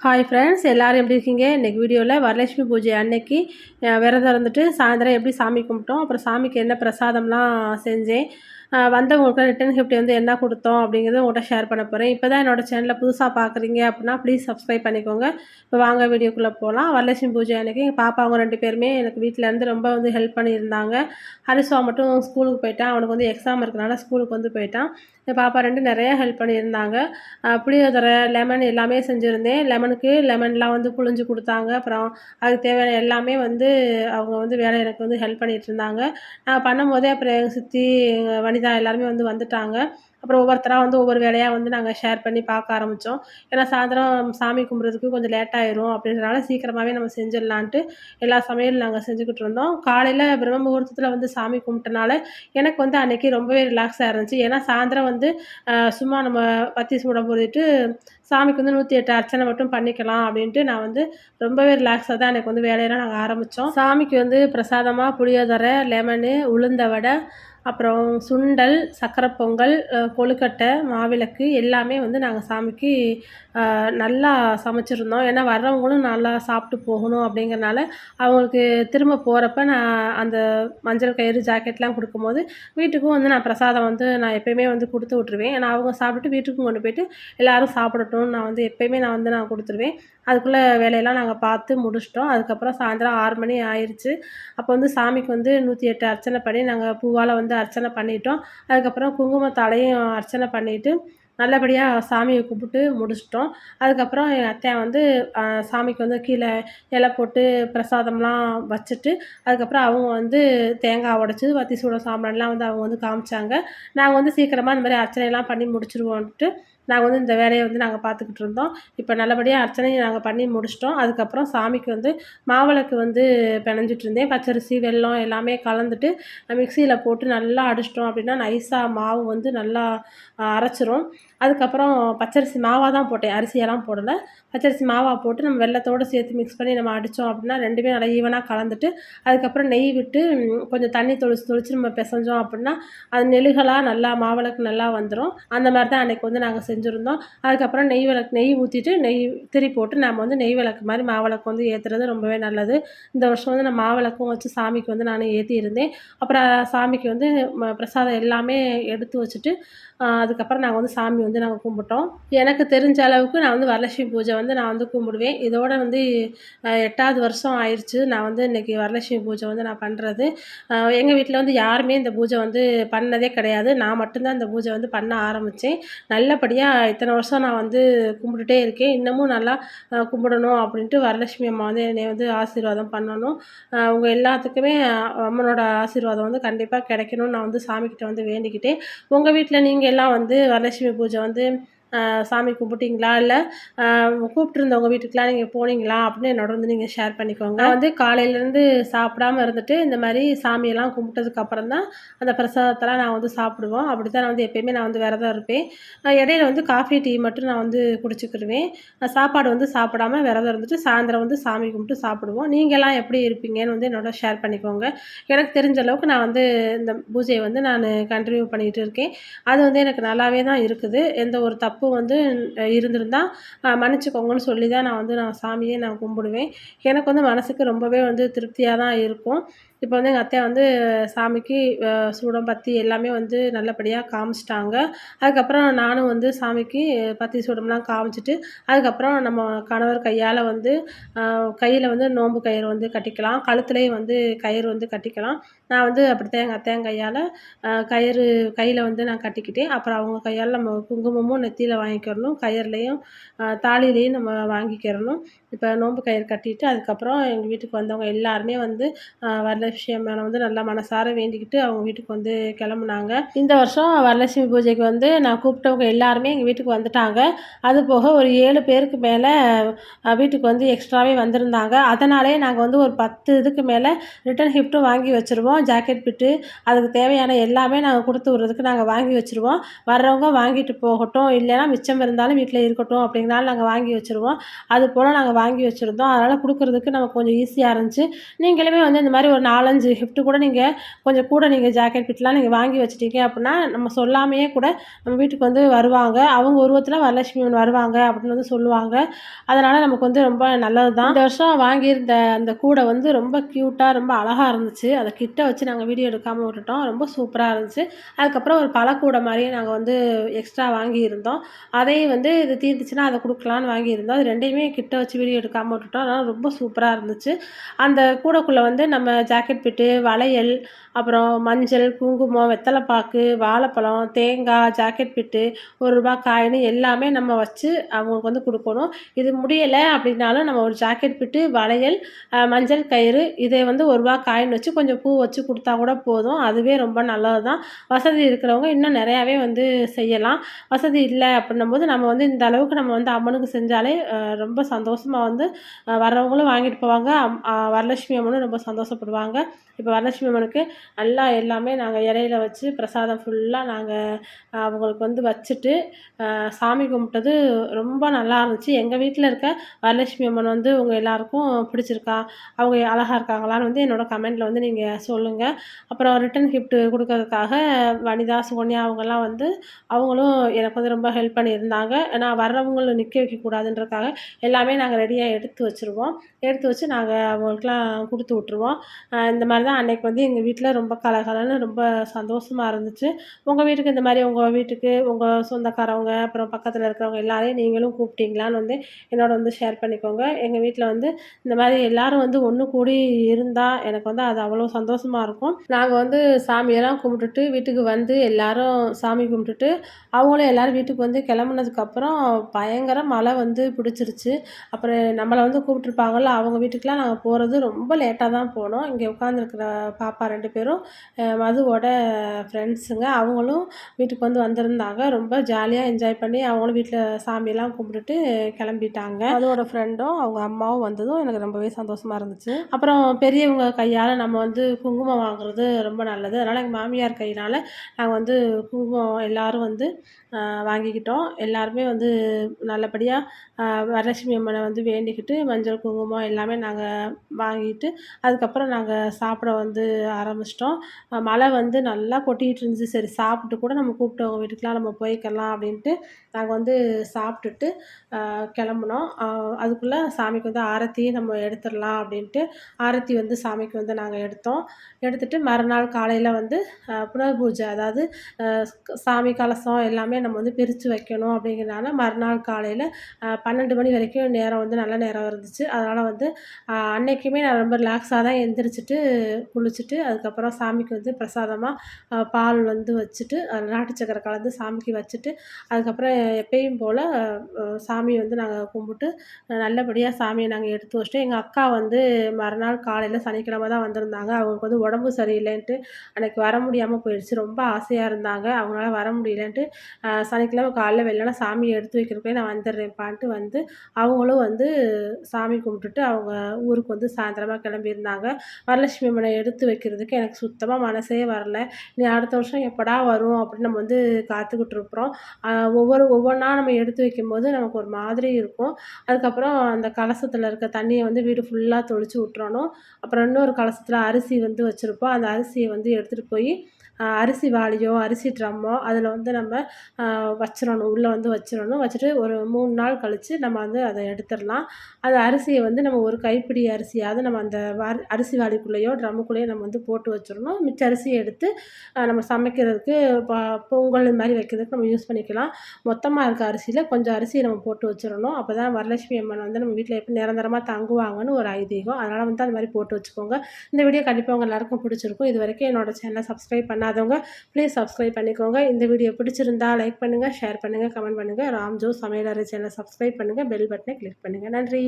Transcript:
Hi friends எல்லோரும் எப்படி இருக்கீங்க? இன்றைக்கி வீடியோவில் வரலட்சுமி பூஜை அன்னைக்கு விரதம் இருந்துட்டு சாயந்தரம் எப்படி சாமி கும்பிட்டோம் அப்புறம் சாமிக்கு என்ன பிரசாதம்லாம் செஞ்சேன் வந்தவங்களுக்கு ரிட்டன் கிஃப்ட் வந்து என்ன கொடுத்தோம் அப்படிங்கிறத உங்கள்கிட்ட ஷேர் பண்ண போகிறேன் இப்போ தான் என்னோட சேனலில் புதுசாக பார்க்குறீங்க அப்படின்னா ப்ளீஸ் சப்ஸ்கிரைப் பண்ணிக்கோங்க. இப்போ வாங்க வீடியோக்குள்ளே போகலாம் வரலட்சுமி பூஜை அன்றைக்கி எங்கள் பாப்பா அவங்க ரெண்டு பேருமே எனக்கு வீட்டில் இருந்து ரொம்ப வந்து ஹெல்ப் பண்ணியிருந்தாங்க. ஹரிசுவா மட்டும் ஸ்கூலுக்கு போயிட்டான். அவனுக்கு வந்து எக்ஸாம் இருக்கனால ஸ்கூலுக்கு வந்து போயிட்டான். என் பாப்பா ரெண்டு நிறையா ஹெல்ப் பண்ணியிருந்தாங்க. புளியோதரை லெமன் எல்லாமே செஞ்சுருந்தேன். லெமனுக்கு லெமன்லாம் வந்து புழிஞ்சு கொடுத்தாங்க. அப்புறம் அதுக்கு தேவையான எல்லாமே வந்து அவங்க வந்து வேலை எனக்கு வந்து ஹெல்ப் பண்ணிகிட்டு இருந்தாங்க. நான் பண்ணும்போதே அப்புறம் எங்கள் சித்தி எங்கள் வனிதா எல்லாருமே வந்து வந்துட்டாங்க. அப்புறம் ஒவ்வொருத்தராக வந்து ஒவ்வொரு வேலையாக வந்து நாங்கள் ஷேர் பண்ணி பார்க்க ஆரம்பித்தோம் ஏன்னா சாயந்தரம் சாமி கும்பிட்றதுக்கு கொஞ்சம் லேட் ஆயிரும் அப்படின்றனால சீக்கிரமாகவே நம்ம செஞ்சிடலான்ட்டு எல்லா சமையலும் நாங்கள் செஞ்சுக்கிட்டு இருந்தோம். காலையில் பிரம்ம முகூர்த்தத்தில் வந்து சாமி கும்பிட்டனால எனக்கு வந்து அன்றைக்கி ரொம்பவே ரிலாக்ஸாக இருந்துச்சு. ஏன்னா சாயந்தரம் வந்து சும்மா நம்ம பத்தி சூட போட்டுட்டு சாமிக்கு வந்து நூற்றி எட்டு அர்ச்சனை மட்டும் பண்ணிக்கலாம் அப்படின்ட்டு நான் வந்து ரொம்பவே ரிலாக்ஸாக தான் எனக்கு வந்து வேலையெல்லாம் நாங்கள் ஆரம்பித்தோம் சாமிக்கு வந்து பிரசாதமாக புளியோதரை லெமனு உளுந்த வடை அப்புறம் சுண்டல் சக்கரை பொங்கல் கொழுக்கட்டை மாவிளக்கு எல்லாமே வந்து நாங்கள் சாமிக்கு நல்லா சமைச்சிருந்தோம். ஏன்னா வர்றவங்களும் நல்லா சாப்பிட்டு போகணும் அப்படிங்கிறனால அவங்களுக்கு திரும்ப போகிறப்ப நான் அந்த மஞ்சள் கயிறு ஜாக்கெட்லாம் கொடுக்கும்போது வீட்டுக்கும் வந்து நான் பிரசாதம் வந்து நான் எப்பயுமே வந்து கொடுத்து விட்ருவேன் ஏன்னா அவங்க சாப்பிட்டுட்டு வீட்டுக்கும் கொண்டு போயிட்டு எல்லாரும் சாப்பிடட்டும். நான் வந்து எப்பயுமே நான் வந்து நான் கொடுத்துருவேன். அதுக்குள்ளே வேலையெல்லாம் நாங்கள் பார்த்து முடிச்சிட்டோம். அதுக்கப்புறம் சாயந்தரம் ஆறு மணி ஆயிடுச்சு அப்போ வந்து சாமிக்கு வந்து நூற்றி எட்டு அர்ச்சனை பண்ணி நாங்கள் பூவால் வந்து அர்ச்சனை பண்ணிட்டோம். அதுக்கப்புறம் குங்குமத்தாலையும் அர்ச்சனை பண்ணிவிட்டு நல்லபடியாக சாமியை கும்பிட்டு முடிச்சிட்டோம். அதுக்கப்புறம் எங்கள் அத்தை வந்து சாமிக்கு வந்து கீழே இலை போட்டு பிரசாதம்லாம் வச்சுட்டு அதுக்கப்புறம் அவங்க வந்து தேங்காய் உடச்சி வத்தி சூட சாம்பிரான்லாம் வந்து அவங்க வந்து காமிச்சாங்க. நாங்கள் வந்து சீக்கிரமாக இந்த மாதிரி அர்ச்சனைலாம் பண்ணி முடிச்சிருவோன்ட்டு நாங்கள் வந்து இந்த வேலையை வந்து நாங்கள் பார்த்துக்கிட்டு இருந்தோம். இப்போ நல்லபடியாக அர்ச்சனையை நாங்கள் பண்ணி முடிச்சிட்டோம். அதுக்கப்புறம் சாமிக்கு வந்து மாவிளக்கு வந்து பிணைஞ்சிட்டு இருந்தேன். பச்சரிசி வெல்லம் எல்லாமே கலந்துட்டு மிக்சியில் போட்டு நல்லா அடிச்சிட்டோம் அப்படின்னா நைஸாக மாவு வந்து நல்லா அரைச்சிரும். அதுக்கப்புறம் பச்சரிசி மாவாக தான் போட்டேன். அரிசியெல்லாம் போடலை. பச்சரிசி மாவாக போட்டு நம்ம வெள்ளத்தோடு சேர்த்து மிக்ஸ் பண்ணி நம்ம அடித்தோம் அப்படின்னா ரெண்டுமே நல்லா ஈவனாக கலந்துட்டு அதுக்கப்புறம் நெய் விட்டு கொஞ்சம் தண்ணி தொளிச்சு தொளிச்சு நம்ம பிசைஞ்சோம் அப்படின்னா அது நெழுகலாக நல்லா மாவிளக்கு நல்லா வந்துடும் அந்த மாதிரி தான் அன்றைக்கி வந்து நாங்கள் செஞ்சுருந்தோம். அதுக்கப்புறம் நெய் விளக்கு நெய் ஊற்றிட்டு நெய் திரி போட்டு நம்ம வந்து நெய் விளக்கு மாதிரி மாவிளக்கு வந்து ஏற்றுறது ரொம்பவே நல்லது. இந்த வருஷம் வந்து நான் மாவிளக்கும் வச்சு சாமிக்கு வந்து நான் ஏற்றி இருந்தேன் அப்புறம் சாமிக்கு வந்து ம- பிரசாதம் எல்லாமே எடுத்து வச்சுட்டு அதுக்கப்புறம் நாங்கள் வந்து சாமி வந்து நாங்கள் கும்பிட்டோம். எனக்கு தெரிஞ்ச அளவுக்கு நான் வந்து வரலட்சுமி பூஜை வந்து நான் வந்து கும்பிடுவேன். இதோட வந்து எட்டாவது வருஷம் ஆயிடுச்சு நான் வந்து இன்றைக்கி வரலட்சுமி பூஜை வந்து நான் பண்ணுறது எங்கள் வீட்டில் வந்து யாருமே இந்த பூஜை வந்து பண்ணதே கிடையாது. நான் மட்டும்தான் இந்த பூஜை வந்து பண்ண ஆரம்பித்தேன் நல்லபடியாக இத்தனை வருஷம் நான் வந்து கும்பிட்டுட்டே இருக்கேன். இன்னமும் நல்லா கும்பிடணும் அப்படின்ட்டு வரலட்சுமி அம்மா வந்து என்னை வந்து ஆசீர்வாதம் பண்ணணும். அவங்க உங்கள் எல்லாத்துக்குமே அம்மனோட ஆசீர்வாதம் வந்து கண்டிப்பாக கிடைக்கணும்னு நான் வந்து சாமிக்கிட்ட வந்து வேண்டிக்கிட்டேன். உங்கள் வீட்டில் நீங்கள் எல்லாம் வந்து வரலட்சுமி பூஜை வந்து சாமி கும்பிட்டீங்களா? இல்லை கூப்பிட்டுருந்தவங்க வீட்டுக்கெலாம் நீங்கள் போனீங்களா? அப்படின்னு என்னோட வந்து நீங்கள் ஷேர் பண்ணிக்கோங்க. நான் வந்து காலையிலேருந்து சாப்பிடாம இருந்துட்டு இந்த மாதிரி சாமியெல்லாம் கும்பிட்டதுக்கப்புறம் தான் அந்த பிரசாதத்தெல்லாம் நான் வந்து சாப்பிடுவோம் அப்படி தான் நான் வந்து எப்பயுமே நான் வந்து விரதம் இருப்பேன். இடையில வந்து காஃபி டீ மட்டும் நான் வந்து குடிச்சுக்கிடுவேன் சாப்பாடு வந்து சாப்பிடாம விரதம் இருந்துட்டு சாயந்தரம் வந்து சாமி கும்பிட்டு சாப்பிடுவோம். நீங்கள்லாம் எப்படி இருப்பீங்கன்னு வந்து என்னோட ஷேர் பண்ணிக்கோங்க. எனக்கு தெரிஞ்ச அளவுக்கு நான் வந்து இந்த பூஜையை வந்து நான் கண்டினியூ பண்ணிகிட்டு இருக்கேன். அது வந்து எனக்கு நல்லாவே தான் இருக்குது. எந்த ஒரு தப்பு தப்பு வந்து இருந்திருந்தால் மன்னிச்சுக்கோங்கன்னு சொல்லி தான் நான் வந்து நான் சாமியே நான் கும்பிடுவேன். எனக்கு வந்து மனசுக்கு ரொம்பவே வந்து திருப்தியாக தான் இருக்கும். இப்போ வந்து எங்கள் அத்தை வந்து சாமிக்கு சூடம் பத்தி எல்லாமே வந்து நல்லபடியாக காமிச்சிட்டாங்க. அதுக்கப்புறம் நானும் வந்து சாமிக்கு பத்தி சூடம்லாம் காமிச்சிட்டு அதுக்கப்புறம் நம்ம கணவர் கையால் வந்து கையில் வந்து நோன்பு கயிறு வந்து கட்டிக்கலாம். கழுத்துலேயும் வந்து கயிறு வந்து கட்டிக்கலாம். நான் வந்து அப்படித்தான் எங்கள் அத்தையன் கையால் கயிறு கையில் வந்து நான் கட்டிக்கிட்டேன். அப்புறம் அவங்க கையால் நம்ம குங்குமமும் நெத்தியில் வாங்கிக்கிறணும் கயர்லேயும் தாலிலையும் நம்ம வாங்கிக்கிறணும். இப்போ நோன்பு கயிறு கட்டிட்டு அதுக்கப்புறம் எங்கள் வீட்டுக்கு வந்தவங்க எல்லாருமே வந்து வரலட்சுமி அம்மனை வந்து நல்லா மனசார வேண்டிக்கிட்டு அவங்க வீட்டுக்கு வந்து கிளம்புனாங்க. இந்த வருஷம் வரலட்சுமி பூஜைக்கு வந்து நான் கூப்பிட்டவங்க எல்லாருமே எங்கள் வீட்டுக்கு வந்துட்டாங்க. அது போக ஒரு ஏழு பேருக்கு மேலே வீட்டுக்கு வந்து எக்ஸ்ட்ராவே வந்திருந்தாங்க. அதனாலே நாங்கள் வந்து ஒரு பத்து இதுக்கு மேலே ரிட்டன் கிஃப்ட்டும் வாங்கி வச்சுருவோம். ஜாக்கெட் பிட்டு அதுக்கு தேவையான எல்லாமே நாங்கள் கொடுத்து விட்றதுக்கு நாங்கள் வாங்கி வச்சுருவோம். வர்றவங்க வாங்கிட்டு போகட்டும் இல்லைன்னா மிச்சம் இருந்தாலும் வீட்டில் இருக்கட்டும் அப்படிங்கிறனால நாங்கள் வாங்கி வச்சுருவோம். அது போல் நாங்கள் வாங்கி வச்சுருந்தோம். அதனால் கொடுக்குறதுக்கு நமக்கு கொஞ்சம் ஈஸியாக இருந்துச்சு. நீங்களுமே வந்து இந்த மாதிரி ஒரு நாலஞ்சு கிஃப்ட்டு கூட நீங்கள் கொஞ்சம் கூட நீங்கள் ஜாக்கெட் ஃபிட்லாம் நீங்கள் வாங்கி வச்சுட்டீங்க அப்படின்னா நம்ம சொல்லாமையே கூட நம்ம வீட்டுக்கு வந்து வருவாங்க. அவங்க உருவத்தில் வரலட்சுமி வருவாங்க அப்படின்னு வந்து சொல்லுவாங்க. அதனால் நமக்கு வந்து ரொம்ப நல்லது தான் இந்த வருஷம் வாங்கியிருந்த அந்த கூடை வந்து ரொம்ப க்யூட்டாக ரொம்ப அழகாக இருந்துச்சு. அதை கிட்ட வச்சு நாங்கள் வீடியோ எடுக்காமல் விட்டுட்டோம். ரொம்ப சூப்பராக இருந்துச்சு. அதுக்கப்புறம் ஒரு பழக்கூடை மாதிரியே நாங்கள் வந்து எக்ஸ்ட்ரா வாங்கியிருந்தோம். அதையும் வந்து இது தீர்ந்துச்சுன்னா அதை கொடுக்கலான்னு வாங்கியிருந்தோம். அது ரெண்டையுமே கிட்ட வச்சு வீடியோ எடுக்காமல் விட்டுட்டோம். அதனால் ரொம்ப சூப்பராக இருந்துச்சு. அந்த கூடைக்குள்ளே வந்து நம்ம ஜாக்கெட் பிட்டு வளையல் அப்புறம் மஞ்சள் குங்குமம் வெத்தலைப்பாக்கு வாழைப்பழம் தேங்காய் ஜாக்கெட் பிட்டு ஒரு ரூபா காயின்னு எல்லாமே நம்ம வச்சு அவங்களுக்கு வந்து கொடுக்கணும். இது முடியலை அப்படின்னாலும் நம்ம ஒரு ஜாக்கெட் பிட்டு வளையல் மஞ்சள் கயிறு இதை வந்து ஒரு ரூபா காயின் வச்சு கொஞ்சம் பூ வச்சு கொடுத்தா கூட போதும். அதுவே ரொம்ப நல்லது தான் வசதி இருக்கிறவங்க இன்னும் நிறையாவே வந்து செய்யலாம். வசதி இல்லை அப்படின்னும் போது நம்ம வந்து இந்த அளவுக்கு நம்ம வந்து அம்மனுக்கு செஞ்சாலே ரொம்ப சந்தோஷமாக வந்து வர்றவங்களும் வாங்கிட்டு போவாங்க. வரலட்சுமி அம்மனும் ரொம்ப சந்தோஷப்படுவாங்க. இப்போ வரலட்சுமி அம்மனுக்கு நல்லா எல்லாமே நாங்கள் இலையில வச்சு பிரசாதம் ஃபுல்லாக நாங்கள் அவங்களுக்கு வந்து வச்சுட்டு சாமி கும்பிட்டது ரொம்ப நல்லா இருந்துச்சு. எங்கள் வீட்டில் இருக்க வரலட்சுமி அம்மன் வந்து உங்கள் எல்லாருக்கும் பிடிச்சிருக்கா? அவங்க அழகாக இருக்காங்களான்னு வந்து என்னோடய கமெண்ட்டில் வந்து நீங்கள் சொல்லுங்கள் அப்புறம் ரிட்டன் கிஃப்ட்டு கொடுக்கறதுக்காக வனிதா சுகன்யா அவங்கெல்லாம் வந்து அவங்களும் எனக்கு வந்து ரொம்ப ஹெல்ப் பண்ணியிருந்தாங்க. ஏன்னா வர்றவங்களும் நிற்க வைக்கக்கூடாதுன்றக்காக எல்லாமே நாங்கள் ரெடியாக எடுத்து வச்சுருவோம். எடுத்து வச்சு நாங்கள் அவங்களுக்குலாம் கொடுத்து விட்ருவோம் இந்த மாதிரி தான் அன்றைக்கி வந்து எங்கள் வீட்டில் ரொம்ப கலகலன்னு ரொம்ப சந்தோஷமாக இருந்துச்சு. உங்கள் வீட்டுக்கு இந்த மாதிரி உங்கள் வீட்டுக்கு உங்கள் சொந்தக்காரவங்க அப்புறம் பக்கத்தில் இருக்கிறவங்க எல்லாரையும் நீங்களும் கூப்பிட்டீங்களான்னு வந்து என்னோட வந்து ஷேர் பண்ணிக்கோங்க. எங்கள் வீட்டில் வந்து இந்த மாதிரி எல்லோரும் வந்து ஒன்று கூடி இருந்தால் எனக்கு வந்து அது அவ்வளோ சந்தோஷமாக இருக்கும். நாங்கள் வந்து சாமியெல்லாம் கும்பிட்டுட்டு வீட்டுக்கு வந்து எல்லோரும் சாமி கும்பிட்டுட்டு அவங்களும் எல்லோரும் வீட்டுக்கு வந்து கிளம்புனதுக்கப்புறம் பயங்கர மழை வந்து பிடிச்சிருச்சு. அப்புறம் நம்மளை வந்து கூப்பிட்ருப்பாங்கள்ல அவங்க வீட்டுக்கெலாம் நாங்கள் போகிறது ரொம்ப லேட்டாக தான் போனோம். இங்கே உட்காந்துருக்குற பாப்பா ரெண்டு பேரும் மதுவோட ஃப்ரெண்ட்ஸுங்க அவங்களும் வீட்டுக்கு வந்து வந்திருந்தாங்க. ரொம்ப ஜாலியாக என்ஜாய் பண்ணி அவங்களும் வீட்டில் சாமியெல்லாம் கும்பிட்டுட்டு கிளம்பிட்டாங்க. அதோட ஃப்ரெண்டும் அவங்க அம்மாவும் வந்ததும் எனக்கு ரொம்பவே சந்தோஷமாக இருந்துச்சு. அப்புறம் பெரியவங்க கையால் நம்ம வந்து குங்குமம் வாங்குறது ரொம்ப நல்லது. அதனால் எங்கள் மாமியார் கையினால் நாங்கள் வந்து குங்குமம் எல்லோரும் வந்து வாங்கிக்கிட்டோம். எல்லாருமே வந்து நல்லபடியாக வரலட்சுமி அம்மனை வந்து வேண்டிக்கிட்டு மஞ்சள் குங்குமம் எல்லாமே நாங்கள் வாங்கிட்டு அதுக்கப்புறம் நாங்கள் சாப்பிட வந்து ஆரம்பிச்சிட்டோம். மழை வந்து நல்லா கொட்டிகிட்டு இருந்துச்சு. சரி சாப்பிட்டு கூட நம்ம கூப்பிட்டவங்க வீட்டுக்கெலாம் நம்ம போய்க்கலாம் அப்படின்ட்டு நாங்கள் வந்து சாப்பிட்டுட்டு கிளம்புனோம். அதுக்குள்ளே சாமிக்கு வந்து ஆரத்தியும் நம்ம எடுத்துடலாம் அப்படின்ட்டு ஆரத்தி வந்து சாமிக்கு வந்து நாங்கள் எடுத்தோம். எடுத்துகிட்டு மறுநாள் காலையில் வந்து புனர் பூஜை அதாவது சாமி கலசம் எல்லாமே நம்ம வந்து பிரித்து வைக்கணும் அப்படிங்கிறனால மறுநாள் காலையில் பன்னெண்டு மணி வரைக்கும் நேரம் வந்து நல்ல நேரம் இருந்துச்சு. அதனால் வந்து அன்றைக்குமே நான் ரொம்ப ரிலாக்ஸாக தான் எந்திரிச்சிட்டு குளிச்சுட்டு அதுக்கப்புறம் சாமிக்கு வந்து பிரசாதமாக பால் வந்து வச்சுட்டு நாட்டு சக்கரை கலந்து சாமிக்கு வச்சுட்டு அதுக்கப்புறம் எப்பயும் போல் சாமியை வந்து நாங்கள் கும்பிட்டு நல்லபடியாக சாமியை நாங்கள் எடுத்து வச்சுட்டு எங்கள் அக்கா வந்து மறுநாள் காலையில் சனிக்கிழமை தான் வந்திருந்தாங்க. அவங்களுக்கு வந்து உடம்பு சரியில்லைன்ட்டு அன்றைக்கி வர முடியாமல் போயிடுச்சு. ரொம்ப ஆசையாக இருந்தாங்க. அவங்களால வர முடியலன்ட்டு சனிக்கிழமை காலையில் வெளில சாமியை எடுத்து வைக்கிறப்பே நான் வந்துடுறேன்ப்பான்ட்டு வந்து அவங்களும் வந்து வந்து சாமி கும்பிட்டுட்டு அவங்க ஊருக்கு வந்து சாயந்தரமாக கிளம்பியிருந்தாங்க. வரலட்சுமி அம்மனை எடுத்து வைக்கிறதுக்கு எனக்கு சுத்தமாக மனசே வரல. நீ அடுத்த வருஷம் எப்படா வரும் அப்படின்னு நம்ம வந்து காத்துக்கிட்டு இருக்கிறோம். ஒவ்வொரு ஒவ்வொன்றா நம்ம எடுத்து வைக்கும்போது நமக்கு ஒரு மாதிரி இருக்கும். அதுக்கப்புறம் அந்த கலசத்தில் இருக்க தண்ணியை வந்து வீடு ஃபுல்லாக தொளிச்சு விட்டுறணும். அப்புறம் இன்னொரு கலசத்தில் அரிசி வந்து வச்சுருப்போம். அந்த அரிசியை வந்து எடுத்துகிட்டு போய் அரிசி வாளியோ அரிசி ட்ரம்மோ அதில் வந்து நம்ம வச்சிடணும் உள்ளே வந்து வச்சிடணும் வச்சுட்டு ஒரு மூணு நாள் கழித்து நம்ம வந்து அதை எடுத்துடலாம். அந்த அரிசியை வந்து நம்ம ஒரு கைப்பிடி அரிசியாவது நம்ம அந்த அரிசி வாளிக்குள்ளேயோ ட்ரம்முக்குள்ளேயோ நம்ம வந்து போட்டு வச்சிடணும் மிச்ச அரிசியை எடுத்து நம்ம சமைக்கிறதுக்கு பொங்கல் மாதிரி வைக்கிறதுக்கு நம்ம யூஸ் பண்ணிக்கலாம். மொத்தமாக இருக்க அரிசியில் கொஞ்சம் அரிசியை நம்ம போட்டு வச்சிடணும் அப்போ தான் வரலட்சுமி அம்மன் வந்து நம்ம வீட்டில் எப்படி நிரந்தரமாக தங்குவாங்கன்னு ஒரு ஐதீகம். அதனால் வந்து அது மாதிரி போட்டு வச்சுக்கோங்க. இந்த வீடியோ கண்டிப்பாக உங்கள் எல்லாருக்கும் பிடிச்சிருக்கும். இது வரைக்கும் என்னோடய சேனலை சப்ஸ்கிரைப் பண்ண பண்ணாதவங்க ப்ளீஸ் சப்ஸ்கிரைப் பண்ணிக்கோங்க. இந்த வீடியோ பிடிச்சிருந்தா லைக் பண்ணுங்கள் ஷேர் பண்ணுங்கள் கமெண்ட் பண்ணுங்கள் ராம்ஜோ சமையலறை சேனலை சப்ஸ்கிரைப் பண்ணுங்கள் பெல் பட்டனை கிளிக் பண்ணுங்கள் நன்றி.